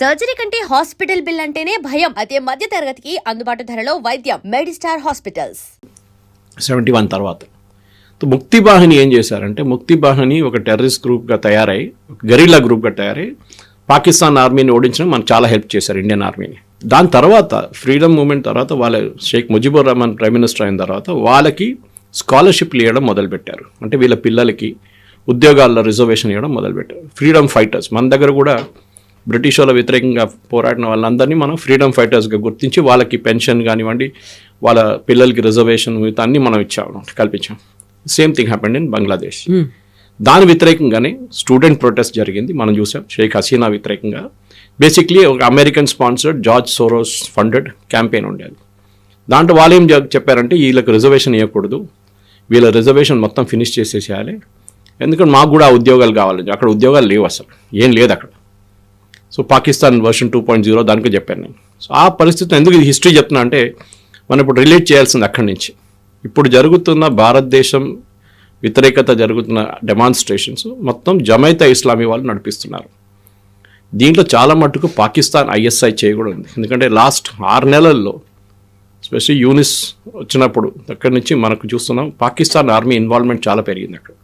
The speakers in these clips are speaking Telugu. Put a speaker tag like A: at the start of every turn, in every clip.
A: సర్జరీ కంటే హాస్పిటల్ బిల్ అంటేనే భయం. అదే మధ్య తరగతికి అందుబాటు ధరలో వైద్యం. Medistar hospitals.
B: సెవెంటీ వన్ తర్వాత. ముక్తి బాహిని ఏం చేశారంటే ముక్తి బాహిని ఒక టెర్రరిస్ట్ గ్రూప్గా తయారై ఒక గరిల్లా గ్రూప్గా తయారై పాకిస్తాన్ ఆర్మీని ఓడించడం మనకు చాలా హెల్ప్ చేశారు ఇండియన్ ఆర్మీని. దాని తర్వాత ఫ్రీడమ్ మూమెంట్ తర్వాత వాళ్ళ షేక్ ముజిబుర్ రహమాన్ ప్రైమ్ మినిస్టర్ అయిన తర్వాత వాళ్ళకి స్కాలర్షిప్లు ఇవ్వడం మొదలుపెట్టారు. అంటే వీళ్ళ పిల్లలకి ఉద్యోగాల్లో రిజర్వేషన్ ఇవ్వడం మొదలుపెట్టారు. Freedom fighters. మన దగ్గర కూడా బ్రిటిష్ వాళ్ళ వ్యతిరేకంగా పోరాడిన వాళ్ళందరినీ మనం ఫ్రీడమ్ ఫైటర్స్గా గుర్తించి వాళ్ళకి పెన్షన్ కానివ్వండి వాళ్ళ పిల్లలకి రిజర్వేషన్ అన్ని మనం ఇచ్చాము కల్పించాం. Same thing happened in Bangladesh దాని వ్యతిరేకంగానే స్టూడెంట్ ప్రొటెస్ట్ జరిగింది మనం చూసాం. షేక్ హసీనా వ్యతిరేకంగా. బేసిక్లీ ఒక American sponsored George Soros funded campaign ఉండేది. దాంట్లో వాళ్ళు ఏం చెప్- చెప్పారంటే వీళ్ళకి రిజర్వేషన్ ఇవ్వకూడదు వీళ్ళ రిజర్వేషన్ మొత్తం ఫినిష్ చేసేసేయాలి. ఎందుకంటే మాకు కూడా ఆ ఉద్యోగాలు కావాలి. అక్కడ ఉద్యోగాలు లేవు అసలు. ఏం లేదు అక్కడ. So Pakistan version two point zero దానికి చెప్పాను నేను. సో ఆ పరిస్థితిని ఎందుకు ఇది హిస్టరీ చెప్తున్నా అంటే మనం ఇప్పుడు రిలేట్ చేయాల్సింది అక్కడి నుంచి. ఇప్పుడు జరుగుతున్న భారతదేశం వ్యతిరేకత జరుగుతున్న డెమాన్స్ట్రేషన్స్ మొత్తం జమైతా ఇస్లామీ వాళ్ళు నడిపిస్తున్నారు. దీంట్లో చాలా మట్టుకు పాకిస్తాన్ ఐఎస్ఐ చేయకూడదు. ఉంది ఎందుకంటే లాస్ట్ ఆరు నెలల్లో స్పెషల్లీ యూనిస్ వచ్చినప్పుడు అక్కడి నుంచి మనకు చూస్తున్నాం పాకిస్తాన్ ఆర్మీ ఇన్వాల్వ్మెంట్ చాలా పెరిగింది అక్కడ.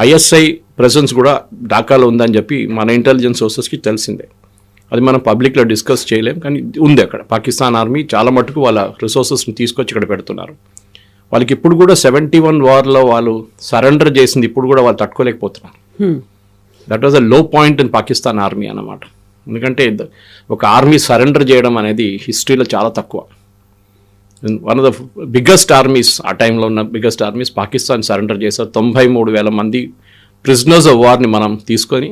B: ఐఎస్ఐ ప్రెసెన్స్ కూడా ఢాకాలో ఉందని చెప్పి మన ఇంటెలిజెన్స్ సోర్సెస్కి తెలిసిందే. అది మనం పబ్లిక్లో డిస్కస్ చేయలేం కానీ ఉంది అక్కడ. పాకిస్తాన్ ఆర్మీ చాలా మటుకు వాళ్ళ రిసోర్సెస్ని తీసుకొచ్చి ఇక్కడ పెడుతున్నారు. వాళ్ళకి ఇప్పుడు కూడా సెవెంటీ వన్ వార్లో వాళ్ళు సరెండర్ చేసింది ఇప్పుడు కూడా వాళ్ళు తట్టుకోలేకపోతున్నారు. దట్ వాజ్ అ లో పాయింట్ ఇన్ పాకిస్తాన్ ఆర్మీ అన్నమాట. ఎందుకంటే ఒక ఆర్మీ సరెండర్ చేయడం అనేది హిస్టరీలో చాలా తక్కువ. One of the biggest armies ఆ టైంలో ఉన్న బిగ్గెస్ట్ ఆర్మీస్ పాకిస్తాన్ సరెండర్ చేశారు. తొంభై మూడు వేల మంది ప్రిజనర్స్ ఆఫ్ వార్ని మనం తీసుకొని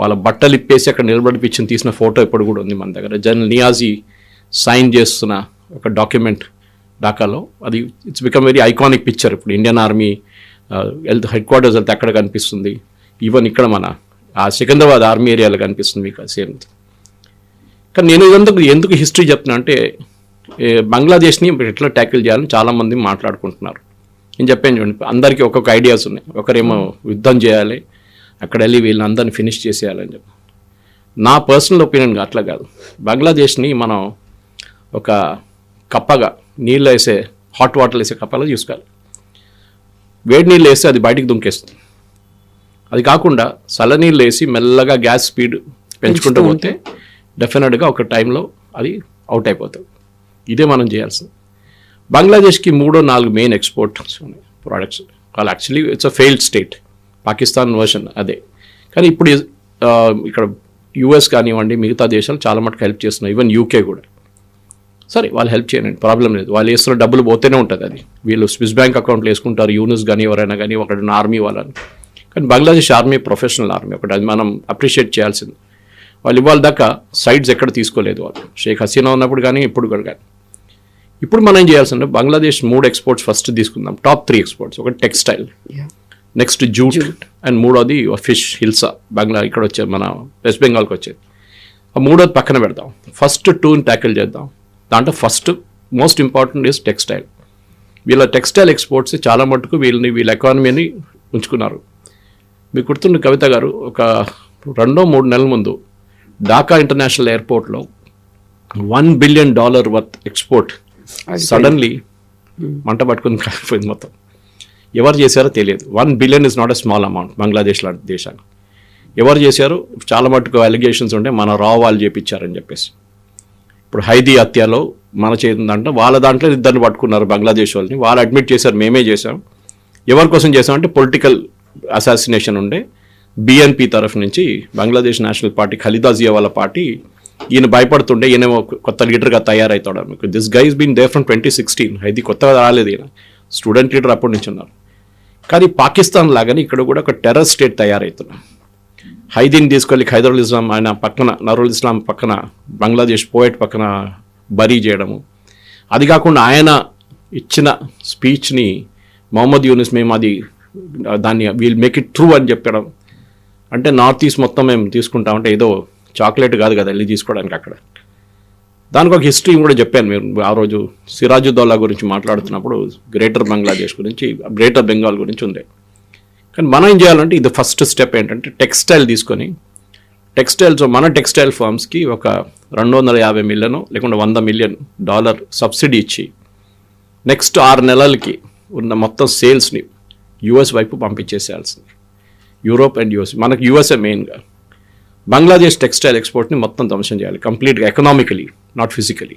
B: వాళ్ళ బట్టలు ఇప్పేసి అక్కడ నిలబడిపించిన తీసిన ఫోటో ఇప్పుడు కూడా ఉంది మన దగ్గర. జనరల్ నియాజీ సైన్ చేస్తున్న ఒక డాక్యుమెంట్ ఢాకాలో అది it's become very iconic picture ఇప్పుడు ఇండియన్ ఆర్మీ వెళ్తే హెడ్ క్వార్టర్స్ వెళ్తే అక్కడ కనిపిస్తుంది? ఈవెన్ ఇక్కడ మన ఆ సికింద్రాబాద్ ఆర్మీ ఏరియాలో కనిపిస్తుంది మీకు సేమ్ కానీ నేను ఇదంతా ఎందుకు హిస్టరీ చెప్తున్నా అంటే బంగ్లాదేశ్ని ఎట్లా ట్యాకిల్ చేయాలని చాలామంది మాట్లాడుకుంటున్నారు. నేను చెప్పాను చూడండి అందరికీ ఒక్కొక్క ఐడియాస్ ఉన్నాయి. ఒకరేమో యుద్ధం చేయాలి అక్కడ వెళ్ళి వీళ్ళందరినీ ఫినిష్ చేసేయాలని చెప్పి. నా పర్సనల్ ఒపీనియన్ అట్లా కాదు. బంగ్లాదేశ్ని మనం ఒక కప్పగా నీళ్ళు వేసే హాట్ వాటర్ వేసే కప్పలో చూసుకోవాలి. వేడి నీళ్ళు వేస్తే అది బయటికి దుంకేస్తుంది. అది కాకుండా చల్లనీళ్ళు వేసి మెల్లగా గ్యాస్ స్పీడ్ పెంచుకుంటూ పోతే డెఫినెట్గా ఒక టైంలో అది అవుట్ అయిపోతుంది. ఇదే మనం చేయాల్సింది. బంగ్లాదేశ్కి మూడో నాలుగు మెయిన్ ఎక్స్పోర్ట్స్ ఉన్నాయి. ప్రోడక్ట్స్ వాళ్ళు actually it's a failed state Pakistan version అదే. కానీ ఇప్పుడు ఇక్కడ యుఎస్ కానివ్వండి మిగతా దేశాలు చాలా మటుకు హెల్ప్ చేస్తున్నాయి. ఈవెన్ యూకే కూడా. సరే వాళ్ళు హెల్ప్ చేయండి ప్రాబ్లం లేదు. వాళ్ళు వేస్తున్న డబ్బులు పోతేనే ఉంటుంది అది. వీళ్ళు స్విస్ బ్యాంక్ అకౌంట్లు వేసుకుంటారు. యూనిస్ కానీ ఎవరైనా కానీ ఒకటి ఆర్మీ వాళ్ళని. కానీ బంగ్లాదేశ్ ఆర్మీ ప్రొఫెషనల్ ఆర్మీ ఒకటి. అది మనం అప్రిషియేట్ చేయాల్సింది. వాళ్ళు ఇవాళ దాకా సైడ్స్ ఎక్కడ తీసుకోలేదు వాళ్ళు. షేక్ హసీనా ఉన్నప్పుడు కానీ ఇప్పుడు కూడా కానీ ఇప్పుడు మనం ఏం చేయాల్సింటే బంగ్లాదేశ్ మూడు ఎక్స్పోర్ట్స్ ఫస్ట్ తీసుకుందాం. టాప్ త్రీ ఎక్స్పోర్ట్స్ ఒకటి టెక్స్టైల్ నెక్స్ట్ జూట్ అండ్ మూడోది ఫిష్ హిల్సా బంగ్లా ఇక్కడ వచ్చేది మన వెస్ట్ బెంగాల్కి వచ్చేది. ఆ మూడోది పక్కన పెడదాం. ఫస్ట్ టూని ట్యాకిల్ చేద్దాం. దాంట్లో first most important is textile వీళ్ళ టెక్స్టైల్ ఎక్స్పోర్ట్స్ చాలా మటుకు వీళ్ళని వీళ్ళ ఎకానమీని ఉంచుకున్నారు. మీకు గుర్తుండి కవిత గారు ఒక రెండో మూడు నెలల ముందు ఢాకా ఇంటర్నేషనల్ ఎయిర్పోర్ట్లో one billion dollar worth export suddenly మంట పట్టుకుని కాలిపోయింది మొత్తం. ఎవరు చేశారో తెలియదు. One billion is not a small amount Bangladesh లాంటి దేశానికి. ఎవరు చేశారు? చాలా మటుకు అలిగేషన్స్ ఉంటే మన రా వాళ్ళు చేపించారని చెప్పేసి. ఇప్పుడు హైదీ హత్యలో మన చేతుందంటే వాళ్ళ దాంట్లో ఇద్దరిని పట్టుకున్నారు బంగ్లాదేశ్ వాళ్ళని. వాళ్ళు అడ్మిట్ చేశారు మేమే చేసాం ఎవరి కోసం చేసామంటే పొలిటికల్ అసాసినేషన్ ఉండే బిఎన్పి తరఫు నుంచి బంగ్లాదేశ్ నేషనల్ పార్టీ ఖలీదా జియా వాళ్ళ పార్టీ ఈయన భయపడుతుండే ఈయన కొత్త లీడర్గా తయారవుతాడు మీకు this guys been there from twenty sixteen ఇది కొత్తగా రాలేదు ఈయన. స్టూడెంట్ లీడర్ అప్పటి నుంచి ఉన్నారు. కానీ పాకిస్తాన్ లాగానే ఇక్కడ కూడా ఒక టెర్రర్ స్టేట్ తయారవుతున్నాం హైదీని తీసుకెళ్ళి ఖైదరుల్ ఇస్లాం ఆయన పక్కన నరుల్ ఇస్లాం పక్కన బంగ్లాదేశ్ పోయట్ పక్కన బరీ చేయడము. అది కాకుండా ఆయన ఇచ్చిన స్పీచ్ని మొహమ్మద్ యూనిస్ మేము అది దాన్ని వీల్ మేక్ ఇట్ ట్రూ అని చెప్పడం. అంటే నార్త్ ఈస్ట్ మొత్తం మేము తీసుకుంటామంటే ఏదో చాక్లెట్ కాదు కదా వెళ్ళి తీసుకోవడానికి అక్కడ. దానికి ఒక హిస్టరీ కూడా చెప్పాను మీరు. ఆ రోజు సిరాజుద్దౌలా గురించి మాట్లాడుతున్నప్పుడు గ్రేటర్ బంగ్లాదేశ్ గురించి గ్రేటర్ బెంగాల్ గురించి ఉంది. కానీ మనం ఏం చేయాలంటే ఇది ఫస్ట్ స్టెప్ ఏంటంటే టెక్స్టైల్ తీసుకొని టెక్స్టైల్స్ మన టెక్స్టైల్ ఫార్మ్స్కి ఒక రెండు వందల యాభై మిలియన్ లేకుంటే వంద మిలియన్ డాలర్ సబ్సిడీ ఇచ్చి నెక్స్ట్ ఆరు నెలలకి ఉన్న మొత్తం సేల్స్ని యుఎస్ వైపు పంపించేసేయాల్సింది. Europe and US. మనకు యుఎస్ఏ మెయిన్గా. బంగ్లాదేశ్ టెక్స్టైల్ ఎక్స్పోర్ట్ని మొత్తం ధ్వంసం చేయాలి. కంప్లీట్గా ఎకనామికలీ నాట్ ఫిజికలీ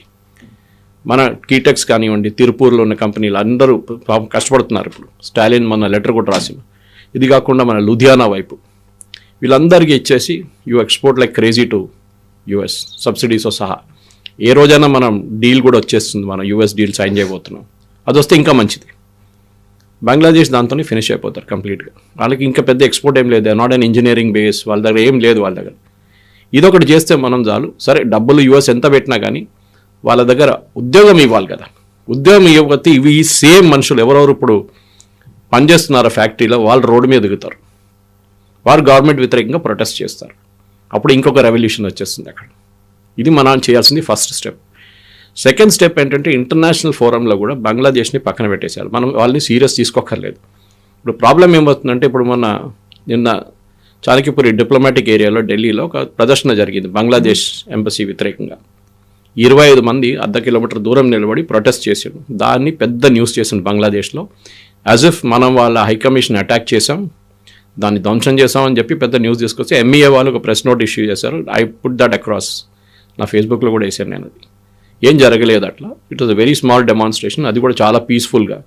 B: మన కీటెక్స్ కానివ్వండి తిరుపూర్లో ఉన్న కంపెనీలు అందరూ పాపం కష్టపడుతున్నారు ఇప్పుడు. స్టాలిన్ మన లెటర్ కూడా రాసింది. ఇది కాకుండా మన లుధియానా వైపు. వీళ్ళందరికీ ఇచ్చేసి you export like crazy to US సబ్సిడీస్తో సహా. ఏ రోజైనా మనం డీల్ కూడా వచ్చేస్తుంది మనం యుఎస్ డీల్ సైన్ చేయబోతున్నాం. అది వస్తే ఇంకా మంచిది. బంగ్లాదేశ్ దాంతోనే ఫినిష్ అయిపోతారు కంప్లీట్గా. వాళ్ళకి ఇంకా పెద్ద ఎక్స్పోర్ట్ ఏం లేదు. నాట్ అన్ ఇంజనీరింగ్ బేస్ వాళ్ళ దగ్గర ఏం లేదు వాళ్ళ దగ్గర. ఇదొకటి చేస్తే మనం చాలు. సరే డబ్బులు యుఎస్ ఎంత పెట్టినా కానీ వాళ్ళ దగ్గర ఉద్యోగం ఇవ్వాలి కదా. ఉద్యోగం ఇవ్వకపోతే ఇవి ఈ సేమ్ మనుషులు ఎవరెవరు ఇప్పుడు పనిచేస్తున్నారో ఫ్యాక్టరీలో? వాళ్ళు రోడ్డు మీద దిగుతారు. వారు గవర్నమెంట్ వ్యతిరేకంగా ప్రొటెస్ట్ చేస్తారు. అప్పుడు ఇంకొక రెవల్యూషన్ వచ్చేస్తుంది అక్కడ. ఇది మనం చేయాల్సింది ఫస్ట్ స్టెప్ సెకండ్ స్టెప్ ఏంటంటే ఇంటర్నేషనల్ ఫోరంలో కూడా బంగ్లాదేశ్ని పక్కన పెట్టేశారు మనం వాళ్ళని సీరియస్ తీసుకోక్కర్లేదు. ఇప్పుడు ప్రాబ్లం ఏమవుతుందంటే ఇప్పుడు మొన్న నిన్న చాణక్యపురి డిప్లొమాటిక్ ఏరియాలో ఢిల్లీలో ఒక ప్రదర్శన జరిగింది బంగ్లాదేశ్ ఎంబసీ వ్యతిరేకంగా. ఇరవై ఐదు మంది అర్ధ కిలోమీటర్ దూరం నిలబడి ప్రొటెస్ట్ చేసాడు దాన్ని పెద్ద న్యూస్ చేసింది బంగ్లాదేశ్లో. యాజ్ ఇఫ్ మనం వాళ్ళ హైకమిషన్ అటాక్ చేసాం దాన్ని ధ్వంసం చేసామని చెప్పి పెద్ద న్యూస్ తీసుకొచ్చి ఎంఈఏ వాళ్ళు ఒక ప్రెస్ నోట్ ఇష్యూ చేశారు. ఐ పుట్ దట్ అక్రాస్ నా ఫేస్బుక్లో కూడా వేసాను నేను. అది ఏం జరగలేదు అట్లా. It was a very small demonstration అది కూడా చాలా పీస్ఫుల్గా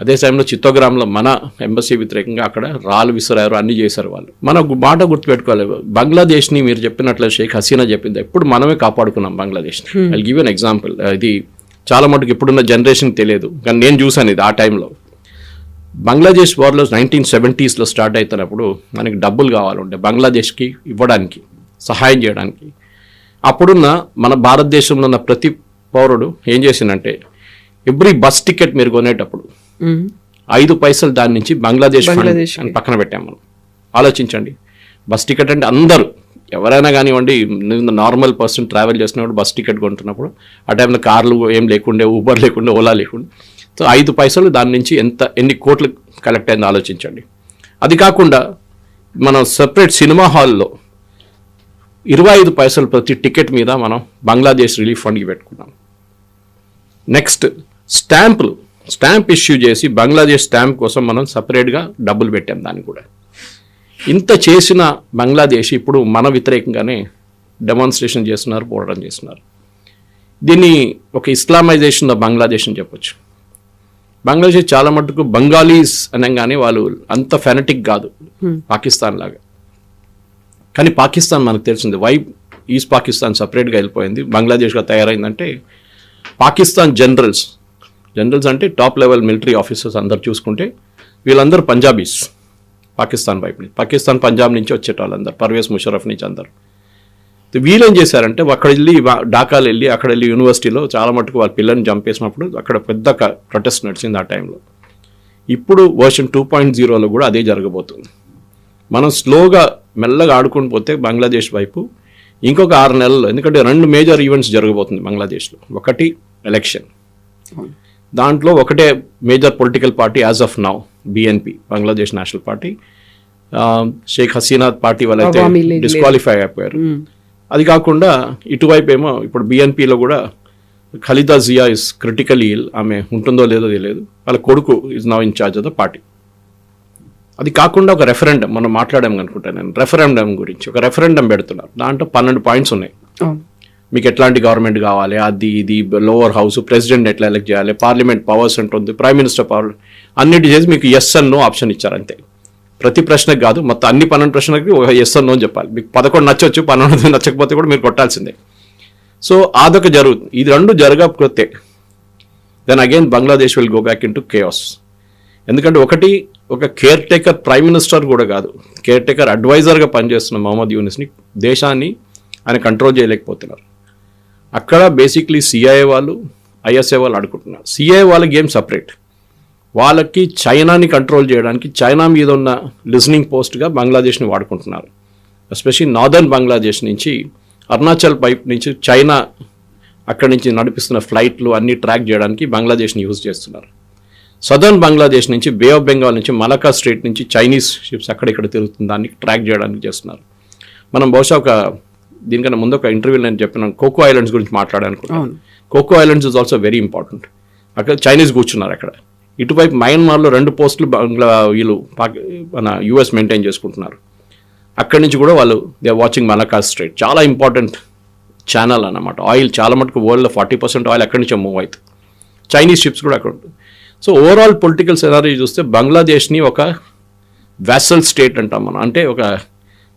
B: అదే టైంలో చిత్తోగ్రామ్లో మన ఎంబసీ వ్యతిరేకంగా అక్కడ రాళ్ళు విసిరారు అన్ని చేశారు వాళ్ళు. మన మాట గుర్తుపెట్టుకోవాలి. బంగ్లాదేశ్ని మీరు చెప్పినట్లు షేక్ హసీనా చెప్పింది. ఎప్పుడు మనమే కాపాడుకున్నాం బంగ్లాదేశ్ని. ఐ గివ్ అన్ ఎగ్జాంపుల్ ఇది చాలా మటుకు ఇప్పుడున్న జనరేషన్ తెలియదు. కానీ నేను చూసాను ఇది ఆ టైంలో బంగ్లాదేశ్ వార్లో నైన్టీన్ సెవెంటీస్లో స్టార్ట్ అవుతున్నప్పుడు మనకి డబ్బులు కావాలంటే బంగ్లాదేశ్కి ఇవ్వడానికి సహాయం చేయడానికి అప్పుడున్న మన భారతదేశంలో ఉన్న ప్రతి పౌరుడు ఏం చేసిందంటే ఎవ్రీ బస్ టికెట్ మీరు కొనేటప్పుడు ఐదు పైసలు దాని నుంచి బంగ్లాదేశ్. అని పక్కన పెట్టాం మనం. ఆలోచించండి. బస్ టికెట్ అంటే అందరూ ఎవరైనా కానివ్వండి నార్మల్ పర్సన్ ట్రావెల్ చేస్తున్నప్పుడు బస్ టికెట్ కొంటున్నప్పుడు ఆ టైంలో కార్లు ఏం లేకుండే ఊబర్ లేకుండే ఓలా లేకుండే. సో ఐదు పైసలు దాని నుంచి ఎంత ఎన్ని కోట్లు కలెక్ట్ అయిందో ఆలోచించండి. అది కాకుండా మనం సపరేట్ సినిమా హాల్లో ఇరవై ఐదు పైసలు ప్రతి టికెట్ మీద మనం బంగ్లాదేశ్ రిలీఫ్ ఫండ్కి పెట్టుకున్నాం. నెక్స్ట్ స్టాంపులు. స్టాంప్ ఇష్యూ చేసి బంగ్లాదేశ్ స్టాంప్ కోసం మనం సపరేట్గా డబ్బులు పెట్టాం దానికి కూడా. ఇంత చేసిన బంగ్లాదేశ్ ఇప్పుడు మన వ్యతిరేకంగానే డెమాన్స్ట్రేషన్ చేస్తున్నారు పోరాటం చేస్తున్నారు. దీన్ని ఒక ఇస్లామైజేషన్ ఆఫ్ బంగ్లాదేశ్ అని చెప్పొచ్చు. బంగ్లాదేశ్ చాలా మటుకు బంగాలీస్ అనగానే వాళ్ళు అంత ఫెనటిక్ కాదు పాకిస్తాన్ లాగా. కానీ పాకిస్తాన్ మనకు తెలిసింది. వై ఈస్ట్ పాకిస్తాన్ సపరేట్గా వెళ్ళిపోయింది? బంగ్లాదేశ్గా తయారైందంటే పాకిస్తాన్ జనరల్స్ జనరల్స్ అంటే టాప్ లెవెల్ మిలిటరీ ఆఫీసర్స్ అందరు చూసుకుంటే వీళ్ళందరూ పంజాబీస్ పాకిస్తాన్ వైపు నుంచి. పాకిస్తాన్ పంజాబ్ నుంచి వచ్చేట వాళ్ళందరూ పర్వేజ్ ముషరఫ్ నుంచి అందరు. వీళ్ళేం చేశారంటే అక్కడ వెళ్ళి ఢాకాలు వెళ్ళి అక్కడ వెళ్ళి యూనివర్సిటీలో చాలా మటుకు వాళ్ళ పిల్లల్ని చంపేసినప్పుడు అక్కడ పెద్ద ప్రొటెస్ట్ నడిచింది ఆ టైంలో ఇప్పుడు వర్షన్ టూ పాయింట్ జీరోలో కూడా అదే జరగబోతుంది. మనం స్లోగా మెల్లగా ఆడుకొని పోతే బంగ్లాదేశ్ వైపు ఇంకొక ఆరు నెలల్లో ఎందుకంటే రెండు మేజర్ ఈవెంట్స్ జరగబోతుంది బంగ్లాదేశ్లో. ఒకటి ఎలక్షన్ దాంట్లో ఒకటే major political party as of now BNP Bangladesh national party Sheikh Hasina party వాళ్ళైతే డిస్క్వాలిఫై అయిపోయారు. అది కాకుండా ఇటువైపు ఏమో ఇప్పుడు బిఎన్పిలో కూడా Khaleda Zia is critical ill ఆమె ఉంటుందో లేదో తెలియదు. వాళ్ళ కొడుకు is now in charge of the party అది కాకుండా ఒక రెఫరెండం మనం మాట్లాడాం అనుకుంటా నేను. రెఫరెండం గురించి. ఒక రెఫరెండం పెడుతున్నారు. దాంట్లో పన్నెండు పాయింట్స్ ఉన్నాయి. మీకు ఎట్లాంటి గవర్నమెంట్ కావాలి అది ఇది లోవర్ హౌస్ ప్రెసిడెంట్ ఎట్లా ఎలక్ట్ చేయాలి పార్లమెంట్ పవర్స్ ఉంటుంది ప్రైమ్ మినిస్టర్ పవర్ అన్నిటి చేసి మీకు ఎస్ అన్ నో ఆప్షన్ ఇచ్చారు అంతే. ప్రతి ప్రశ్నకు కాదు మొత్తం అన్ని పన్నెండు ప్రశ్నలకి ఒక ఎస్ అన్ నో అని చెప్పాలి. మీకు పదకొండు నచ్చొచ్చు పన్నెండు నచ్చకపోతే కూడా మీరు కొట్టాల్సిందే. సో అదొక జరుగుతుంది ఇది రెండు జరగకపోతే then again Bangladesh will go back into chaos ఎందుకంటే ఒకటి ఒక కేర్ టేకర్ ప్రైమ్ మినిస్టర్ కూడా కాదు. కేర్ టేకర్ అడ్వైజర్గా పనిచేస్తున్న మహమ్మద్ యూనిస్ని దేశాన్ని ఆయన కంట్రోల్ చేయలేకపోతున్నారు. అక్కడ బేసిక్లీ సిఐఏ వాళ్ళు ఐఎస్ఏ వాళ్ళు ఆడుకుంటున్నారు. సిఐఏ వాళ్ళ గేమ్ సపరేట్. వాళ్ళకి చైనాని కంట్రోల్ చేయడానికి చైనా మీద ఉన్న లిజనింగ్ పోస్ట్గా బంగ్లాదేశ్ని వాడుకుంటున్నారు. ఎస్పెషలీ నార్దర్న్ బంగ్లాదేశ్ నుంచి అరుణాచల్ పైప్ నుంచి చైనా అక్కడి నుంచి నడిపిస్తున్న ఫ్లైట్లు అన్ని ట్రాక్ చేయడానికి బంగ్లాదేశ్ని యూజ్ చేస్తున్నారు. సదర్న్ బంగ్లాదేశ్ నుంచి బే ఆఫ్ బెంగాల్ నుంచి మలకా స్ట్రేట్ నుంచి చైనీస్ షిప్స్ అక్కడిక్కడ తిరుగుతుంది దాన్ని ట్రాక్ చేయడానికి చేస్తున్నారు. మనం బహుశా ఒక దీనికన్నా ముందు ఒక ఇంటర్వ్యూలో నేను చెప్పినాను కోకో ఐలాండ్స్ గురించి మాట్లాడాలనుకుంటున్నాను. Coco islands is also very important అక్కడ చైనీస్ కూర్చున్నారు అక్కడ. ఇటువైపు మయన్మార్లో రెండు పోస్టులు బంగ్లా వీళ్ళు పాకి మన యూఎస్ మెయింటైన్ చేసుకుంటున్నారు. అక్కడి నుంచి కూడా వాళ్ళు దే వాచింగ్ మలకా స్ట్రైట్. చాలా ఇంపార్టెంట్ ఛానల్ అన్నమాట. ఆయిల్ చాలా మటుకు వరల్డ్లో ఫార్టీ పర్సెంట్ ఆయిల్ అక్కడి నుంచే మూవ్ అవుతుంది. చైనీస్ షిప్స్ కూడా అక్కడ ఉంటుంది సో ఓవరాల్ పొలిటికల్ సెనారీ చూస్తే బంగ్లాదేశ్ని ఒక వ్యాసల్ స్టేట్ అంటాం మనం. అంటే ఒక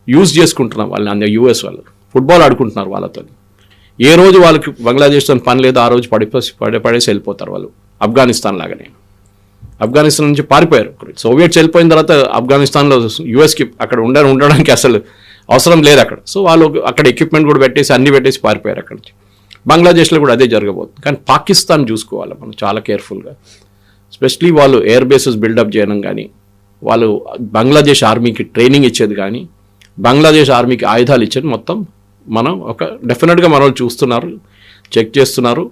B: యూజ్ చేసుకుంటున్నాం వాళ్ళని అంద యూఎస్ వాళ్ళు. ఫుట్బాల్ ఆడుకుంటున్నారు వాళ్ళతో ఏ రోజు వాళ్ళకి బంగ్లాదేశ్తో పని లేదు ఆ రోజు పడిపోసి పడే పడేసి వెళ్ళిపోతారు వాళ్ళు. ఆఫ్ఘనిస్తాన్ లాగానే. ఆఫ్ఘనిస్తాన్ నుంచి పారిపోయారు సోవియట్స్ వెళ్ళిపోయిన తర్వాత ఆఫ్ఘనిస్తాన్లో యూఎస్కి అక్కడ ఉండడం ఉండడానికి అసలు అవసరం లేదు అక్కడ. సో వాళ్ళు అక్కడ ఎక్విప్మెంట్ కూడా పెట్టేసి అన్ని పెట్టేసి పారిపోయారు అక్కడ నుంచి. బంగ్లాదేశ్లో కూడా అదే జరగబోతుంది. కానీ పాకిస్తాన్ చూసుకోవాలి మనం చాలా కేర్ఫుల్గా స్పెషలీ వాళ్ళు ఎయిర్ బేసెస్ బిల్డప్ చేయడం కానీ వాళ్ళు బంగ్లాదేశ్ ఆర్మీకి ట్రైనింగ్ ఇచ్చేది కానీ బంగ్లాదేశ్ ఆర్మీకి ఆయుధాలు ఇచ్చేది మొత్తం మనం ఒక డెఫినెట్గా మన వాళ్ళు చూస్తున్నారు చెక్ చేస్తున్నారు.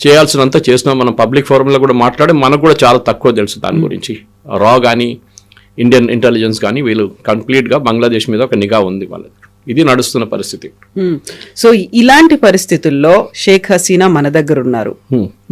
B: చేయాల్సినంత చేస్తున్నాం. మనం పబ్లిక్ ఫోరంలో కూడా మాట్లాడి మనకు కూడా చాలా తక్కువ తెలుసు దాని గురించి. రా కానీ ఇండియన్ ఇంటెలిజెన్స్ కానీ వీళ్ళు కంప్లీట్గా బంగ్లాదేశ్ మీద ఒక నిఘా ఉంది వాళ్ళది. ఇది నడుస్తున్న పరిస్థితి.
C: సో ఇలాంటి పరిస్థితుల్లో షేక్ హసీనా మన దగ్గర ఉన్నారు.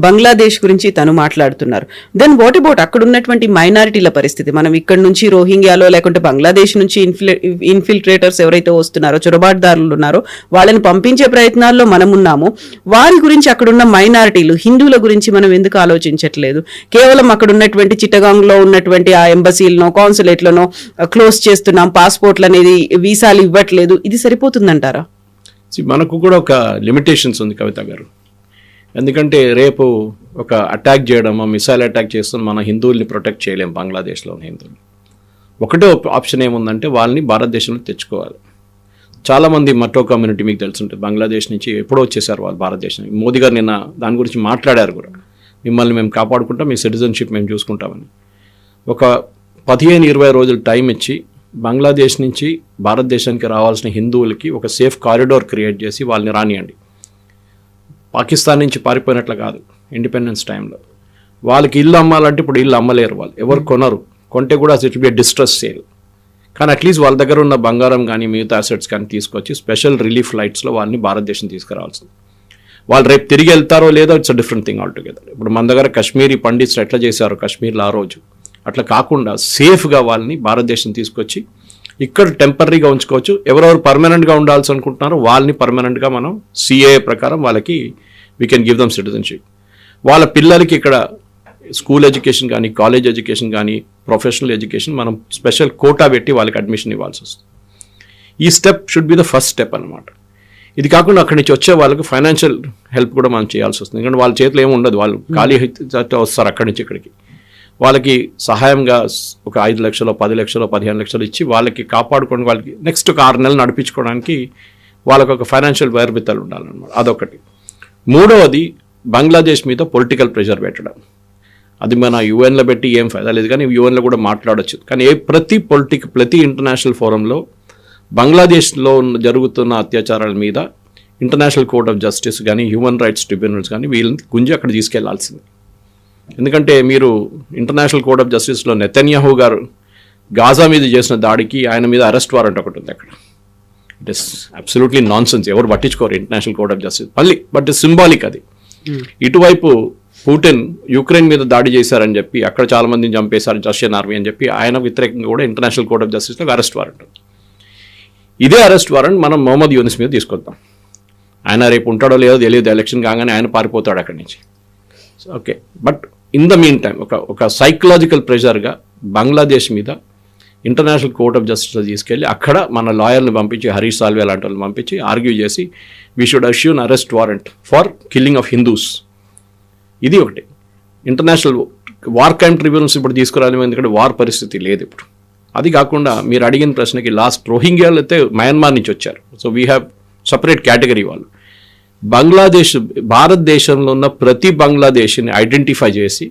C: బంగ్లాదేశ్ గురించి తను మాట్లాడుతున్నారు. దెన్ వాట్ అబౌట్ అక్కడ ఉన్నటువంటి మైనారిటీల పరిస్థితి? మనం ఇక్కడ నుంచి రోహింగ్యాలో లేకుంటే బంగ్లాదేశ్ నుంచి ఇన్ఫిల్ ఇన్ఫిల్ట్రేటర్స్ ఎవరైతే వస్తున్నారో చొరబాటుదారులు ఉన్నారో వాళ్ళని పంపించే ప్రయత్నాల్లో మనం ఉన్నాము. వారి గురించి అక్కడ ఉన్న మైనారిటీలు హిందువుల గురించి మనం ఎందుకు ఆలోచించట్లేదు? కేవలం అక్కడ ఉన్నటువంటి చిట్టగాంగ్లో ఉన్నటువంటి ఆ ఎంబసీలనో కాన్సులేట్లనో క్లోజ్ చేస్తున్నాం పాస్పోర్ట్లు అనేది వీసాలు ఇవ్వట్లేదు. ఇది సరిపోతుందంటారా?
B: మనకు కూడా ఒక లిమిటేషన్స్ ఉంది కవిత గారు. ఎందుకంటే రేపు ఒక అటాక్ చేయడం మిసైల్ అటాక్ చేస్తాం మన హిందువుల్ని ప్రొటెక్ట్ చేయలేం బంగ్లాదేశ్లో ఉన్న హిందువులు ఒకటే ఆప్షన్ ఏముందంటే వాళ్ళని భారతదేశంలో తెచ్చుకోవాలి. చాలామంది మటో కమ్యూనిటీ మీకు తెలుసుంటుంది. బంగ్లాదేశ్ నుంచి ఎప్పుడో వచ్చేసారు వాళ్ళు భారతదేశం. మోదీ గారు నిన్న దాని గురించి మాట్లాడారు కూడా. మిమ్మల్ని మేము కాపాడుకుంటాం మీ సిటిజన్షిప్ మేము చూసుకుంటామని. ఒక పదిహేను ఇరవై రోజులు టైం ఇచ్చి బంగ్లాదేశ్ నుంచి భారతదేశానికి రావాల్సిన హిందువులకి ఒక సేఫ్ కారిడోర్ క్రియేట్ చేసి వాళ్ళని రానియండి. పాకిస్తాన్ నుంచి పారిపోయినట్లు కాదు ఇండిపెండెన్స్ టైంలో. వాళ్ళకి ఇల్లు అమ్మాలంటే ఇప్పుడు ఇల్లు అమ్మలేరు వాళ్ళు. ఎవరు కొనరు. కొంటే కూడా ఇట్ బి డిస్ట్రెస్ సేల్ కానీ అట్లీస్ట్ వాళ్ళ దగ్గర ఉన్న బంగారం కానీ మిగతా అసెట్స్ కానీ తీసుకొచ్చి స్పెషల్ రిలీఫ్ ఫ్లైట్స్లో వాళ్ళని భారతదేశం తీసుకురావాల్సింది. వాళ్ళు రేపు తిరిగి వెళ్తారో లేదో it's different thing altogether ఇప్పుడు మన దగ్గర కాశ్మీరీ పండిట్స్ ఎట్లా చేశారు కాశ్మీర్లో ఆ రోజు? అట్లా కాకుండా సేఫ్గా వాళ్ళని భారతదేశం తీసుకొచ్చి ఇక్కడ టెంపరీగా ఉంచుకోవచ్చు. ఎవరెవరు పర్మనెంట్గా ఉండాల్సి అనుకుంటున్నారో వాళ్ళని పర్మనెంట్గా మనం సిఏ ప్రకారం వాళ్ళకి we can give them citizenship వాళ్ళ పిల్లలకి ఇక్కడ స్కూల్ ఎడ్యుకేషన్ కానీ కాలేజ్ ఎడ్యుకేషన్ కానీ ప్రొఫెషనల్ ఎడ్యుకేషన్ మనం స్పెషల్ కోటా పెట్టి వాళ్ళకి అడ్మిషన్ ఇవ్వాల్సి వస్తుంది. ఈ step should be the first step అనమాట ఇది కాకుండా అక్కడి నుంచి వచ్చే వాళ్ళకి ఫైనాన్షియల్ హెల్ప్ కూడా మనం చేయాల్సి వస్తుంది. ఎందుకంటే వాళ్ళ చేతిలో ఏమి ఉండదు. వాళ్ళు ఖాళీ అయితే వస్తారు అక్కడి నుంచి ఇక్కడికి. వాళ్ళకి సహాయంగా ఒక ఐదు లక్షలు పది లక్షలు పదిహేను లక్షలు ఇచ్చి వాళ్ళకి కాపాడుకోవడానికి వాళ్ళకి నెక్స్ట్ ఒక ఆరు నెలలు నడిపించుకోవడానికి వాళ్ళకి ఒక ఫైనాన్షియల్ వైర్బిత్తలు ఉండాలన్నమాట. అదొకటి. మూడవది బంగ్లాదేశ్ మీద పొలిటికల్ ప్రెషర్ పెట్టడం. అది మన యుఎన్లో పెట్టి ఏం ఫైదా లేదు కానీ యుఎన్లో కూడా మాట్లాడవచ్చు కానీ ఏ ప్రతి పొలిటిక్ ప్రతి ఇంటర్నేషనల్ ఫోరంలో బంగ్లాదేశ్లో ఉన్న జరుగుతున్న అత్యాచారాల మీద ఇంటర్నేషనల్ కోర్ట్ ఆఫ్ జస్టిస్ కానీ హ్యూమన్ రైట్స్ ట్రిబ్యునల్స్ కానీ వీళ్ళని గుంజి అక్కడ తీసుకెళ్ళాల్సింది. ఎందుకంటే మీరు ఇంటర్నేషనల్ కోర్ట్ ఆఫ్ జస్టిస్లో నెతన్యాహు గారు గాజా మీద చేసిన దాడికి ఆయన మీద అరెస్ట్ వారెంట్ ఒకటి ఉంది అక్కడ. It is absolutely non sense ఎవరు పట్టించుకోరు ఇంటర్నేషనల్ కోర్ట్ ఆఫ్ జస్టిస్. మళ్ళీ బట్ సింబాలిక్ అది. ఇటువైపు పుటిన్ యుక్రెయిన్ మీద దాడి చేశారని చెప్పి అక్కడ చాలా మందిని చంపేశారు రష్యన్ ఆర్మీ అని చెప్పి ఆయన వ్యతిరేకంగా కూడా ఇంటర్నేషనల్ కోర్ట్ ఆఫ్ జస్టిస్లో అరెస్ట్ వారెంట్. ఇదే అరెస్ట్ వారెంట్ మనం మొహమ్మద్ యూనిస్ మీద తీసుకొద్దాం. ఆయన రేపు ఉంటాడో లేదో తెలియదు. ఎలక్షన్ కాగానే ఆయన పారిపోతాడు అక్కడి నుంచి. Okay but in the mean time ఒక ఒక సైకలాజికల్ ప్రెషర్గా బంగ్లాదేశ్ మీద ఇంటర్నేషనల్ కోర్ట్ ఆఫ్ జస్టిస్లో తీసుకెళ్ళి అక్కడ మన లాయర్ని పంపించి హరీష్ సాల్వే లాంటి వాళ్ళని పంపించి ఆర్గ్యూ చేసి we should issue an arrest warrant for killing of Hindus ఇది ఒకటి. ఇంటర్నేషనల్ వార్ క్రైమ్ ట్రిబ్యునల్స్ ఇప్పుడు తీసుకురాలి ఎందుకంటే వార్ పరిస్థితి లేదు ఇప్పుడు. అది కాకుండా మీరు అడిగిన ప్రశ్నకి లాస్ట్ రోహింగ్యాలు అయితే మయన్మార్ నుంచి వచ్చారు. So we have separate category వాళ్ళు. బంగ్లాదేశ్ భారతదేశంలో ఉన్న ప్రతి బంగ్లాదేశ్ని ఐడెంటిఫై చేసి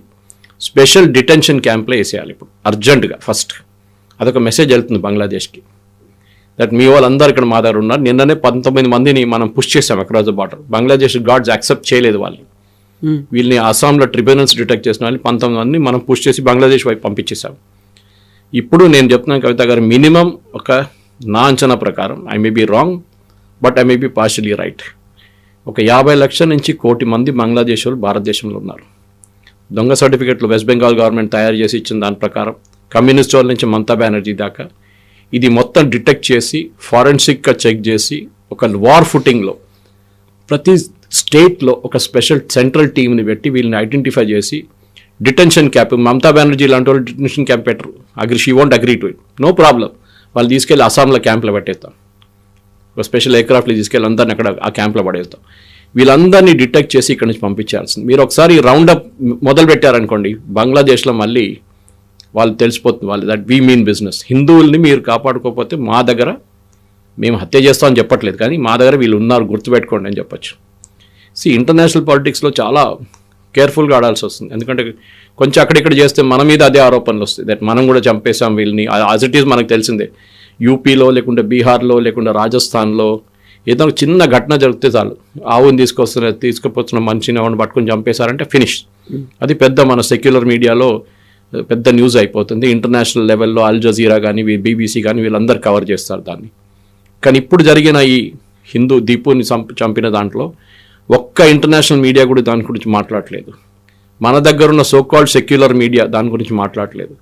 B: స్పెషల్ డిటెన్షన్ క్యాంప్లో వేసేయాలి ఇప్పుడు అర్జెంటుగా ఫస్ట్. అదొక మెసేజ్ వెళ్తుంది బంగ్లాదేశ్కి. దట్ మీ వాళ్ళందరూ ఇక్కడ మా దగ్గర ఉన్నారు. నిన్ననే పంతొమ్మిది మందిని మనం పుష్ చేసాం across the border. Bangladesh guards accept చేయలేదు వాళ్ళని. వీళ్ళని అస్సాంలో ట్రిబ్యునల్స్ డిటెక్ట్ చేసిన వాళ్ళని పంతొమ్మిది మందిని మనం పుష్ చేసి బంగ్లాదేశ్ వైపు పంపించేసాం ఇప్పుడు నేను చెప్తున్నాను కవిత గారు మినిమం ఒక నా అంచనా ప్రకారం I may be wrong but I may be partially right ఒక యాభై లక్షల నుంచి కోటి మంది బంగ్లాదేశ్ వాళ్ళు భారతదేశంలో ఉన్నారు. దొంగ సర్టిఫికెట్లు వెస్ట్ బెంగాల్ గవర్నమెంట్ తయారు చేసి ఇచ్చిన దాని ప్రకారం కమ్యూనిస్ట్ వాళ్ళ నుంచి మమతా బెనర్జీ దాకా ఇది మొత్తం డిటెక్ట్ చేసి ఫారెన్సిక్గా చెక్ చేసి ఒక వార్ ఫుటింగ్లో ప్రతి స్టేట్లో ఒక స్పెషల్ సెంట్రల్ టీంని పెట్టి వీళ్ళని ఐడెంటిఫై చేసి డిటెన్షన్ క్యాంప్ మమతా బెనర్జీ లాంటి వాళ్ళు డిటెన్షన్ క్యాంప్ పెట్టరు. Agree she want agree to it no problem వాళ్ళు తీసుకెళ్ళి అస్సాంలో క్యాంప్లో పెట్టేస్తాం ఒక స్పెషల్ ఎయిర్క్రాఫ్ట్లు తీసుకెళ్ళి అందరిని అక్కడ ఆ క్యాంప్లో పడేస్తాం. వీళ్ళందరినీ డిటెక్ట్ చేసి ఇక్కడ నుంచి పంపించాల్సింది. మీరు ఒకసారి రౌండప్ మొదలు పెట్టారనుకోండి బంగ్లాదేశ్లో మళ్ళీ వాళ్ళు తెలిసిపోతుంది వాళ్ళు దట్ వీ మీన్ బిజినెస్ హిందువుల్ని మీరు కాపాడుకోకపోతే మా దగ్గర మేము హత్య చేస్తామని చెప్పట్లేదు కానీ మా దగ్గర వీళ్ళు ఉన్నారు గుర్తుపెట్టుకోండి అని చెప్పొచ్చు. సి ఇంటర్నేషనల్ పాలిటిక్స్లో చాలా కేర్ఫుల్గా ఆడాల్సి వస్తుంది. ఎందుకంటే కొంచెం అక్కడిక్కడ చేస్తే మన మీద అదే ఆరోపణలు వస్తాయి. దట్ మనం కూడా చంపేశాం వీళ్ళని. యాజ్ ఇట్ ఈస్ మనకు తెలిసిందే. యూపీలో లేకుంటే బీహార్లో లేకుంటే రాజస్థాన్లో ఏదో ఒక చిన్న ఘటన జరిగితే చాలు. ఆవుని తీసుకొస్తున్న తీసుకుపోతున్న మనిషిని ఎవరిని పట్టుకొని చంపేశారంటే ఫినిష్. అది పెద్ద మన సెక్యులర్ మీడియాలో పెద్ద న్యూస్ అయిపోతుంది. ఇంటర్నేషనల్ లెవెల్లో అల్ జజీరా కానీ బీబీసీ కానీ వీళ్ళందరూ కవర్ చేస్తారు దాన్ని. కానీ ఇప్పుడు జరిగిన ఈ హిందూ దీపుని చంపిన దాంట్లో ఒక్క ఇంటర్నేషనల్ మీడియా కూడా దాని గురించి మాట్లాడలేదు. మన దగ్గర ఉన్న సోకాల్డ్ సెక్యులర్ మీడియా దాని గురించి మాట్లాడలేదు.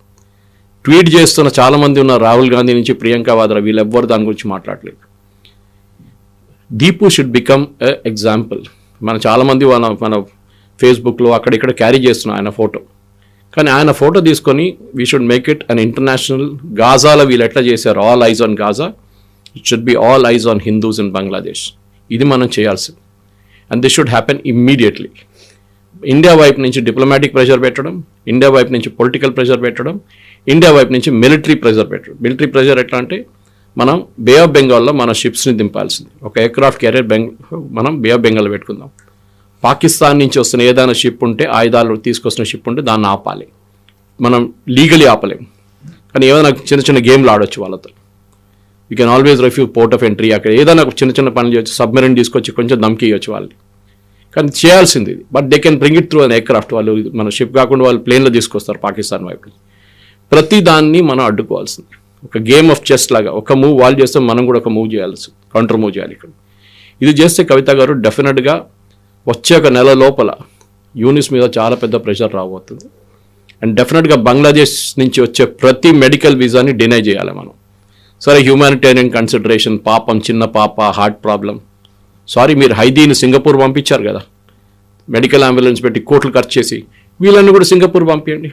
B: ట్వీట్ చేస్తున్న చాలామంది ఉన్న రాహుల్ గాంధీ నుంచి ప్రియాంక వాద్రా వీళ్ళెవ్వరు దాని గురించి మాట్లాడలేదు. దీపు షుడ్ బికమ్ ఎగ్జాంపుల్ మన చాలామంది మన మన ఫేస్బుక్లో అక్కడిక్కడ క్యారీ చేస్తున్నాం ఆయన ఫోటో కానీ ఆయన ఫోటో తీసుకొని we should make it an international గాజాలో వీళ్ళు ఎట్లా చేశారు? All eyes on Gaza it should be all eyes on Hindus in Bangladesh ఇది మనం చేయాల్సింది. And this should happen immediately India వైపు నుంచి డిప్లొమాటిక్ ప్రెషర్ పెట్టడం ఇండియా వైపు నుంచి పొలిటికల్ ప్రెషర్ పెట్టడం ఇండియా వైపు నుంచి మిలిటరీ ప్రెజర్ పెట్టారు. మిలిటరీ ప్రెజర్ ఎట్లా అంటే మనం బే ఆఫ్ బెంగాల్లో మన షిప్స్ని దింపాల్సింది. ఒక ఎయిర్క్రాఫ్ట్ క్యారియర్ బెంగ్ మనం బే ఆఫ్ బెంగాల్ పెట్టుకుందాం. పాకిస్తాన్ నుంచి వస్తున్న ఏదైనా షిప్ ఉంటే ఆయుధాలు తీసుకొస్తున్న షిప్ ఉంటే దాన్ని ఆపాలి. మనం లీగలీ ఆపలేం. కానీ ఏదైనా చిన్న చిన్న గేమ్లు ఆడొచ్చు వాళ్ళతో. You can always refuse port of entry అక్కడ. ఏదైనా ఒక చిన్న చిన్న పనులు చేయొచ్చు. సబ్మెరీన్ తీసుకొచ్చి కొంచెం దమ్కి ఇవ్వచ్చు వాళ్ళని. కానీ చేయాల్సింది but they can bring it through an aircraft వాళ్ళు. మన షిప్ కాకుండా వాళ్ళు ప్లేన్లో తీసుకొస్తారు పాకిస్తాన్ వైపు ప్రతి దాన్ని మనం అడ్డుకోవాల్సింది. ఒక గేమ్ ఆఫ్ చెస్ లాగా ఒక మూవ్ వాళ్ళు చేస్తే మనం కూడా ఒక మూవ్ చేయాల్సి కౌంటర్ మూవ్ చేయాలి ఇక్కడ. ఇది చేస్తే కవిత గారు డెఫినెట్గా వచ్చే ఒక నెల లోపల యూనిస్ మీద చాలా పెద్ద ప్రెషర్ రాబోతుంది. అండ్ డెఫినెట్గా బంగ్లాదేశ్ నుంచి వచ్చే ప్రతి మెడికల్ వీసాని డినై చేయాలి మనం. సరే హ్యూమానిటేరియన్ కన్సిడరేషన్ పాపం చిన్న పాప హార్ట్ ప్రాబ్లం సారీ మీరు హైదీని సింగపూర్ పంపించారు కదా. మెడికల్ అంబులెన్స్ పెట్టి కోట్లు ఖర్చు చేసి వీళ్ళని కూడా సింగపూర్ పంపించండి